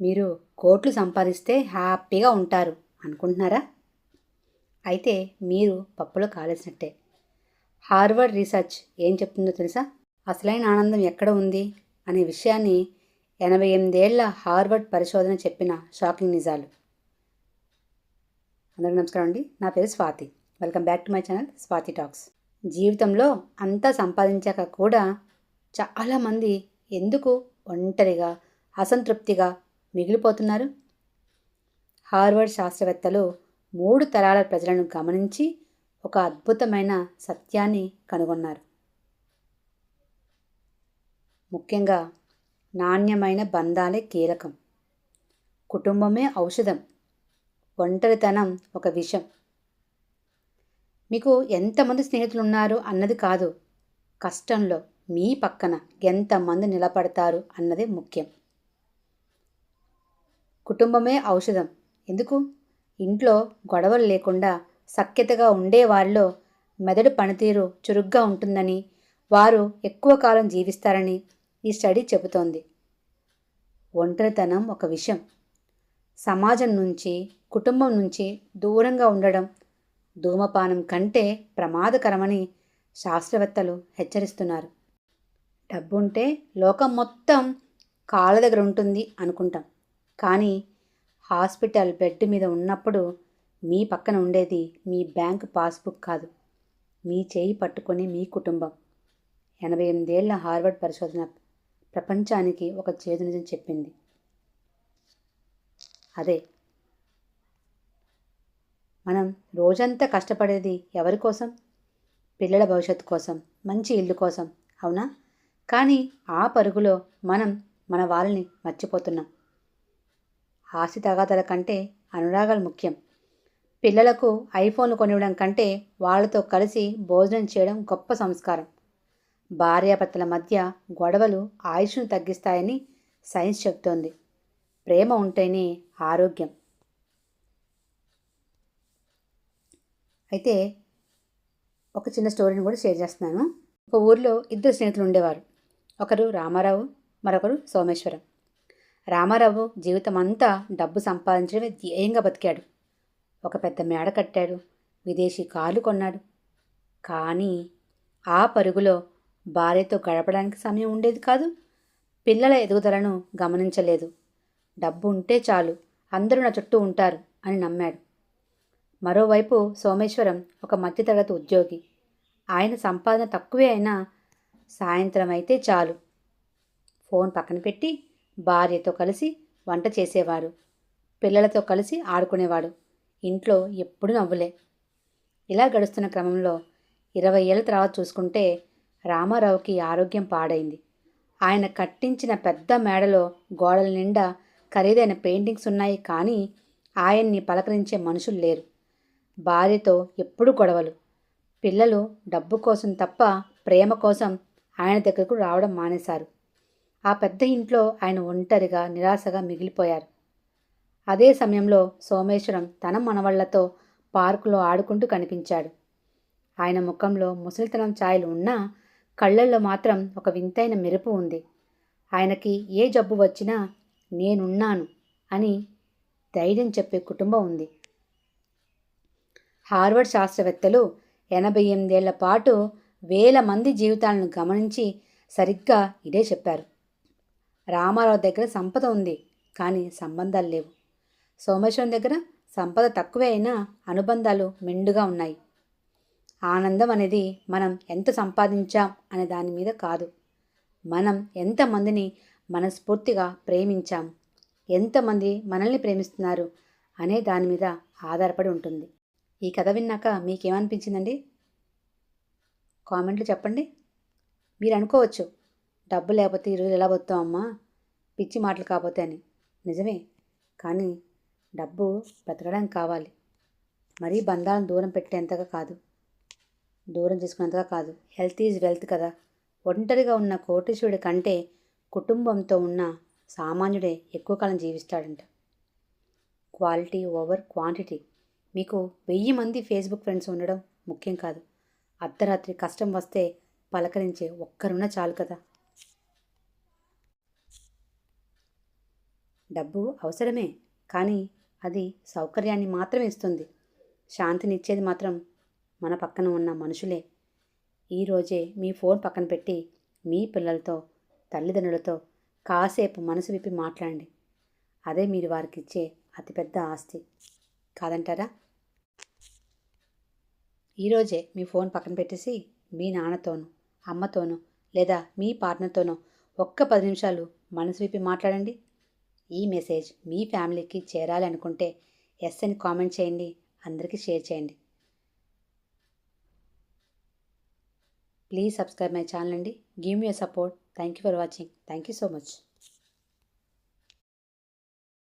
మీరు కోట్లు సంపాదిస్తే హ్యాపీగా ఉంటారు అనుకుంటున్నారా? అయితే మీరు పప్పులో కాలేసినట్టే. హార్వర్డ్ రీసెర్చ్ ఏం చెప్తుందో తెలుసా? అసలైన ఆనందం ఎక్కడ ఉంది? అనే విషయాన్ని ఎనభై ఎనిమిదేళ్ళ హార్వర్డ్ పరిశోధన చెప్పిన షాకింగ్ నిజాలు. అందరికీ నమస్కారం అండి. నా పేరు Swathi. Welcome back to my channel Swathi talks. జీవితంలో అంతా సంపాదించాక కూడా చాలామంది ఎందుకు ఒంటరిగా అసంతృప్తిగా మిగిలిపోతున్నారు. హార్వర్డ్ శాస్త్రవేత్తలు మూడు తరాల ప్రజలను గమనించి ఒక అద్భుతమైన సత్యాన్ని కనుగొన్నారు. ముఖ్యంగా నాణ్యమైన బంధాలే కీలకం. కుటుంబమే ఔషధం. ఒంటరితనం ఒక విషం. మీకు ఎంతమంది స్నేహితులు ఉన్నారు అన్నది కాదు కష్టంలో మీ పక్కన ఎంతమంది నిలబడతారు అన్నదే ముఖ్యం. కుటుంబమే ఔషధం. ఎందుకు? ఇంట్లో గొడవలు లేకుండా సఖ్యతగా ఉండేవారిలో మెదడు పనితీరు చురుగ్గా ఉంటుందని వారు ఎక్కువ కాలం జీవిస్తారని ఈ స్టడీ చెబుతోంది. ఒంటరితనం ఒక విషయం. సమాజం నుంచి కుటుంబం నుంచి దూరంగా ఉండడం ధూమపానం కంటే ప్రమాదకరమని శాస్త్రవేత్తలు హెచ్చరిస్తున్నారు. డబ్బుంటే లోకం మొత్తం కాళ్ళ దగ్గర ఉంటుంది అనుకుంటాం. కానీ హాస్పిటల్ బెడ్ మీద ఉన్నప్పుడు మీ పక్కన ఉండేది మీ బ్యాంక్ పాస్బుక్ కాదు. మీ చేయి పట్టుకొని మీ కుటుంబం. ఎనభై ఎనిమిదేళ్ళ హార్వర్డ్ పరిశోధన ప్రపంచానికి ఒక చేదు నిజం చెప్పింది. అదే. మనం రోజంతా కష్టపడేది ఎవరి కోసం? పిల్లల భవిష్యత్తు కోసం మంచి ఇల్లు కోసం అవునా? కానీ ఆ పరుగులో మనం మన వాళ్ళని మర్చిపోతున్నాం. ఆస్తి తగాదల కంటే అనురాగాలు ముఖ్యం. పిల్లలకు ఐఫోన్లు కొనివ్వడం కంటే వాళ్ళతో కలిసి భోజనం చేయడం గొప్ప సంస్కారం. భార్యాభర్తల మధ్య గొడవలు ఆయుష్ను తగ్గిస్తాయని సైన్స్ చెబుతోంది. ప్రేమ ఉంటేనే ఆరోగ్యం. అయితే ఒక చిన్న స్టోరీని కూడా షేర్ చేస్తున్నాను. ఒక ఊర్లో ఇద్దరు స్నేహితులు ఉండేవారు. ఒకరు రామారావు మరొకరు సోమేశ్వరం. రామారావు జీవితం అంతా డబ్బు సంపాదించడమే ధ్యేయంగా బతికాడు. ఒక పెద్ద మేడ కట్టాడు. విదేశీ కాలు కొన్నాడు. కానీ ఆ పరుగులో భార్యతో గడపడానికి సమయం ఉండేది కాదు. పిల్లల ఎదుగుదలను గమనించలేదు. డబ్బు ఉంటే చాలు అందరూ నా చుట్టూ ఉంటారు అని నమ్మాడు. మరోవైపు సోమేశ్వరం ఒక మధ్యతరగతి ఉద్యోగి. ఆయన సంపాదన తక్కువే అయినా సాయంత్రం అయితే చాలు. ఫోన్ పక్కన పెట్టి భార్యతో కలిసి వంట చేసేవాడు. పిల్లలతో కలిసి ఆడుకునేవాడు. ఇంట్లో ఎప్పుడు నవ్వులే. ఇలా గడుస్తున్న క్రమంలో ఇరవై ఏళ్ళ తర్వాత చూసుకుంటే రామారావుకి ఆరోగ్యం పాడైంది. ఆయన కట్టించిన పెద్ద మేడలో గోడల నిండా ఖరీదైన పెయింటింగ్స్ ఉన్నాయి కానీ ఆయన్ని పలకరించే మనుషులు లేరు. భార్యతో ఎప్పుడు గొడవలు. పిల్లలు డబ్బు కోసం తప్ప ప్రేమ కోసం ఆయన దగ్గరకు రావడం మానేశారు. ఆ పెద్ద ఇంట్లో ఆయన ఒంటరిగా నిరాశగా మిగిలిపోయారు. అదే సమయంలో సోమేశ్వరం తన మనవళ్ళతో పార్కులో ఆడుకుంటూ కనిపించాడు. ఆయన ముఖంలో ముసలితనం ఛాయలు ఉన్నా కళ్ళల్లో మాత్రం ఒక వింతైన మెరుపు ఉంది. ఆయనకి ఏ జబ్బు వచ్చినా నేనున్నాను అని ధైర్యం చెప్పే కుటుంబం ఉంది. హార్వర్డ్ శాస్త్రవేత్తలు ఎనభై ఎనిమిదేళ్ళ పాటు వేల మంది జీవితాలను గమనించి సరిగ్గా ఇదే చెప్పారు. రామారావు దగ్గర సంపద ఉంది కానీ సంబంధాలు లేవు. సోమేశ్వరం దగ్గర సంపద తక్కువే అయినా అనుబంధాలు మెండుగా ఉన్నాయి. ఆనందం అనేది మనం ఎంత సంపాదించాం అనే దాని మీద కాదు. మనం ఎంతమందిని మనస్ఫూర్తిగా ప్రేమించాం ఎంతమంది మనల్ని ప్రేమిస్తున్నారు అనే దాని మీద ఆధారపడి ఉంటుంది. ఈ కథ విన్నాక మీకేమనిపించిందండి? కామెంట్లు చెప్పండి. మీరు అనుకోవచ్చు డబ్బు లేకపోతే ఈరోజు ఎలా బతుకుతాం అమ్మా? పిచ్చి మాటలు కాకపోతే అని. నిజమే. కానీ డబ్బు బ్రతకడానికి కావాలి. మరీ బంధాలను దూరం పెట్టేంతగా కాదు. దూరం చేసుకునేంతగా కాదు. హెల్త్ ఈజ్ వెల్త్ కదా. ఒంటరిగా ఉన్న కోటీశ్వరుడి కంటే కుటుంబంతో ఉన్న సామాన్యుడే ఎక్కువ కాలం జీవిస్తాడంట. Quality over quantity. మీకు వెయ్యి మంది ఫేస్బుక్ ఫ్రెండ్స్ ఉండడం ముఖ్యం కాదు. అర్ధరాత్రి కష్టం వస్తే పలకరించే ఒక్కరున్నా చాలు కదా. డబ్బు అవసరమే కానీ అది సౌకర్యాన్ని మాత్రమే ఇస్తుంది. శాంతినిచ్చేది మాత్రం మన పక్కన ఉన్న మనుషులే. ఈరోజే మీ ఫోన్ పక్కన పెట్టి మీ పిల్లలతో తల్లిదండ్రులతో కాసేపు మనసు విప్పి మాట్లాడండి. అదే మీరు వారికి ఇచ్చే అతిపెద్ద ఆస్తి. కాదంటారా? ఈరోజే మీ ఫోన్ పక్కన పెట్టేసి మీ నాన్నతోనూ అమ్మతోనూ లేదా మీ పార్ట్నర్తోనూ ఒక్క పది నిమిషాలు మనసు విప్పి మాట్లాడండి. ఈ మెసేజ్ మీ ఫ్యామిలీకి చేరాలనుకుంటే ఎస్ఎన్ ఎస్ అని కామెంట్ చేయండి. అందరికీ షేర్ చేయండి. ప్లీజ్ సబ్స్క్రైబ్ మై ఛానల్ అండి. Give me support. Thank you for watching. Thank you so much.